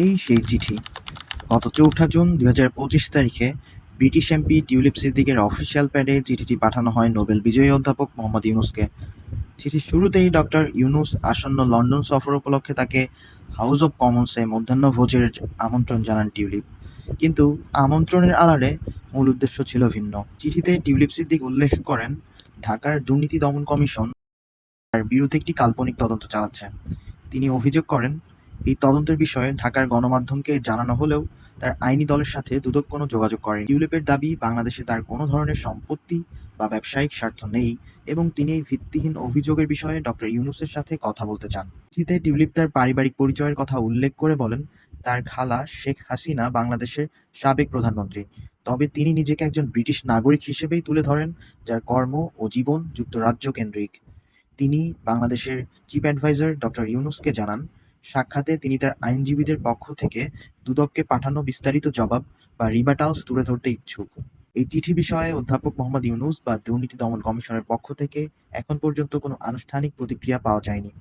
এই সেই চিঠি। গত চৌঠা জুন দুই হাজার পঁচিশ তারিখে ব্রিটিশ এমপি টিউলিপ সিদ্দিকের অফিসিয়াল প্যাডে চিঠিটি পাঠানো হয় নোবেল বিজয়ী অধ্যাপক মোহাম্মদ ইউনুসকে। চিঠির শুরুতেই ডক্টর ইউনুস আসন্ন লন্ডন সফর উপলক্ষে তাকে হাউস অব কমন্সে মধ্যাহ্নভোজের আমন্ত্রণ জানান টিউলিপ। কিন্তু আমন্ত্রণের আড়ালে মূল উদ্দেশ্য ছিল ভিন্ন। চিঠিতে টিউলিপ সিদ্দিক উল্লেখ করেন, ঢাকার দুর্নীতি দমন কমিশন তার বিরুদ্ধে একটি কাল্পনিক তদন্ত চালাচ্ছে। তিনি অভিযোগ করেন এই তদন্তের বিষয়ে ঢাকার গণমাধ্যমকে জানানো হলেও তার আইনি দলের সাথে দুদক কোনো যোগাযোগ করেনি। টিউলিপের দাবি, বাংলাদেশে তার কোনো ধরনের সম্পত্তি বা ব্যবসায়িক স্বার্থ নেই এবং তিনি এই ভিত্তিহীন অভিযোগের বিষয়ে ডক্টর ইউনুসের সাথে কথা বলতে চান। চিঠিতে টিউলিপ তার পারিবারিক পরিচয়ের কথা উল্লেখ করে বলেন, তার খালা শেখ হাসিনা বাংলাদেশের সাবেক প্রধানমন্ত্রী। তবে তিনি নিজেকে একজন ব্রিটিশ নাগরিক হিসেবেই তুলে ধরেন, যার কর্ম ও জীবন যুক্তরাজ্য কেন্দ্রিক। তিনি বাংলাদেশের চিফ অ্যাডভাইজার ডক্টর ইউনুসকে জানান সাক্ষাতে তিনি তার আইনজীবীদের পক্ষ থেকে দুদককে পাঠানো বিস্তারিত জবাব বা রিবাটালস তুলে ধরতে ইচ্ছুক। এই চিঠি বিষয়ে অধ্যাপক মোহাম্মদ ইউনুস বা দুর্নীতি দমন কমিশনের পক্ষ থেকে এখন পর্যন্ত কোনো আনুষ্ঠানিক প্রতিক্রিয়া পাওয়া যায়নি।